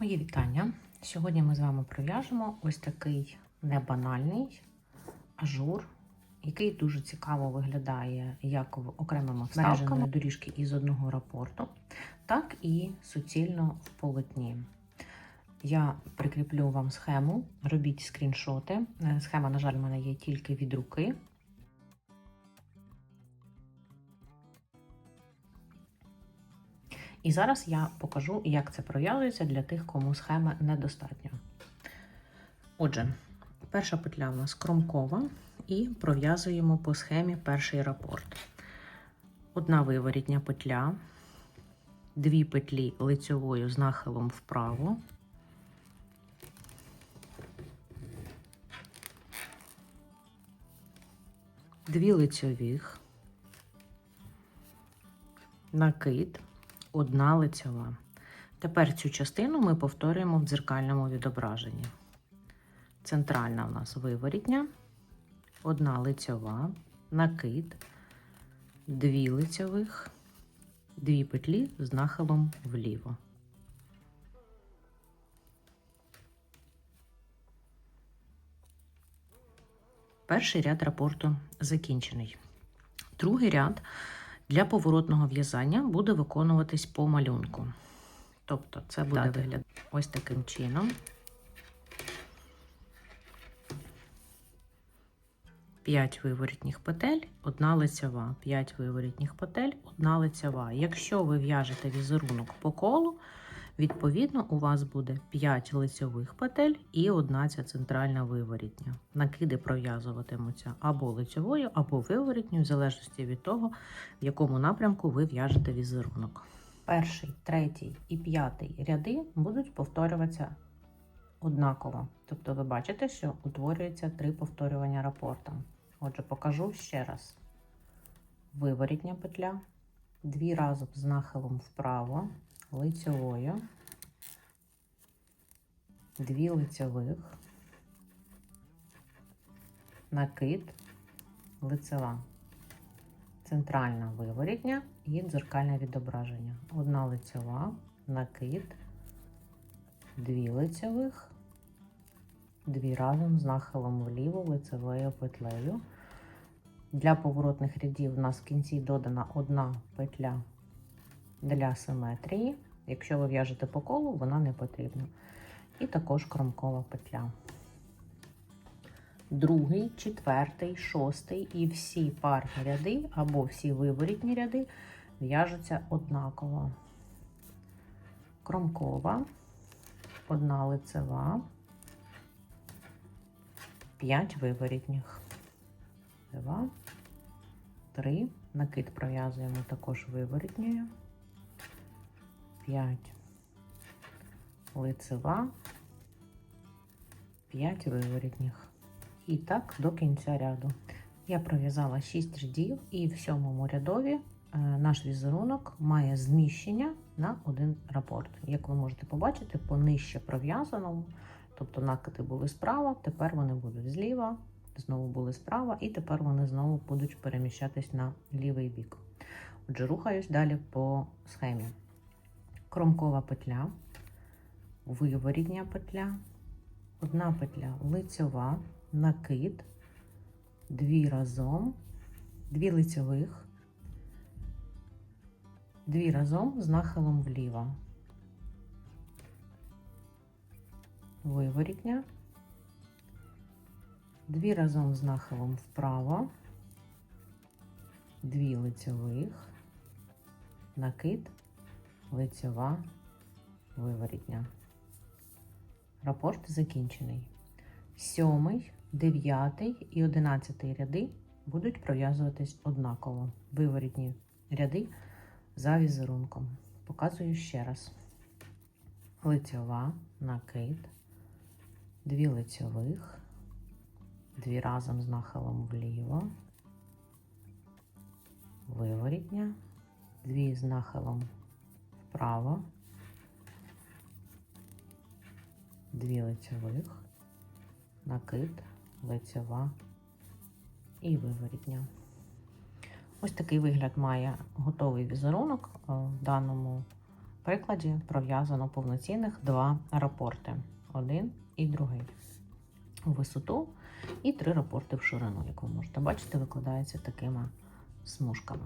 Мої вітання. Сьогодні ми з вами пров'яжемо ось такий небанальний ажур, який дуже цікаво виглядає як в окремими вставками доріжки із одного рапорту, так і суцільно в полотні. Я прикріплю вам схему, робіть скріншоти. Е, Схема, на жаль, в мене є тільки від руки. І зараз я покажу, як це пров'язується для тих, кому схеми недостатньо. Отже, перша петля у нас кромкова, і пров'язуємо по схемі перший рапорт. Одна виворітня петля, дві петлі лицьовою з нахилом вправо. Дві лицьових, накид, одна лицьова. Тепер цю частину ми повторюємо в дзеркальному відображенні. Центральна у нас виворітня, одна лицьова, накид, дві лицьових, дві петлі з нахилом вліво. Перший ряд рапорту закінчений. Другий ряд для поворотного в'язання буде виконуватись по малюнку. Тобто це буде виглядати ось таким чином. 5 виворітніх петель, одна лицева, 5 виворітніх петель, одна лицева. Якщо ви в'яжете візерунок по колу, відповідно, у вас буде 5 лицьових петель і одна ця центральна виворітня. Накиди пров'язуватимуться або лицьовою, або виворітньою, в залежності від того, в якому напрямку ви в'яжете візерунок. Перший, третій і п'ятий ряди будуть повторюватися однаково. Тобто ви бачите, що утворюється три повторювання рапорта. Отже, покажу ще раз. Виворітня петля, дві разом з нахилом вправо, лицьовою, дві лицьових, накид, лицева, центральна виворітня і дзеркальне відображення. Одна лицьова, накид, дві лицьових, дві разом з нахилом вліво лицевою петлею. Для поворотних рядів у нас в кінці додана одна петля для симетрії. Якщо ви в'яжете по колу, вона не потрібна. І також кромкова петля. Другий, четвертий, шостий і всі парні ряди або всі виворітні ряди в'яжуться однаково. Кромкова, одна лицева, 5 виворітніх. 2, 3. Накид пров'язуємо також виворітньою. 5 лицева, 5 виворітніх. І так до кінця ряду. Я пров'язала 6 рядів, і в сьомому рядові е, наш візерунок має зміщення на один рапорт. Як ви можете побачити, по нижче пров'язаному, тобто накиди були справа, тепер вони будуть зліва, знову були справа, і тепер вони знову будуть переміщатись на лівий бік. Отже, рухаюсь далі по схемі. Кромкова петля, виворітня петля, одна петля лицьова, накид, дві разом, дві лицьових, дві разом з нахилом вліво. Виворітня, дві разом з нахилом вправо, дві лицьових, накид, лицьова, виворітня. Рапорт закінчений. Сьомий, дев'ятий і одинадцятий ряди будуть пров'язуватись однаково. Виворітні ряди за візерунком. Показую ще раз. Лицьова, накид, дві лицьових, дві разом з нахилом вліво, виворітня, дві з нахилом вправо, дві лицьових, накид, лицьова і виворітня. Ось такий вигляд має готовий візерунок. Е, В даному прикладі пров'язано повноцінних два рапорти: один і другий у висоту, і три рапорти в ширину, як ви можете бачити, викладається такими смужками.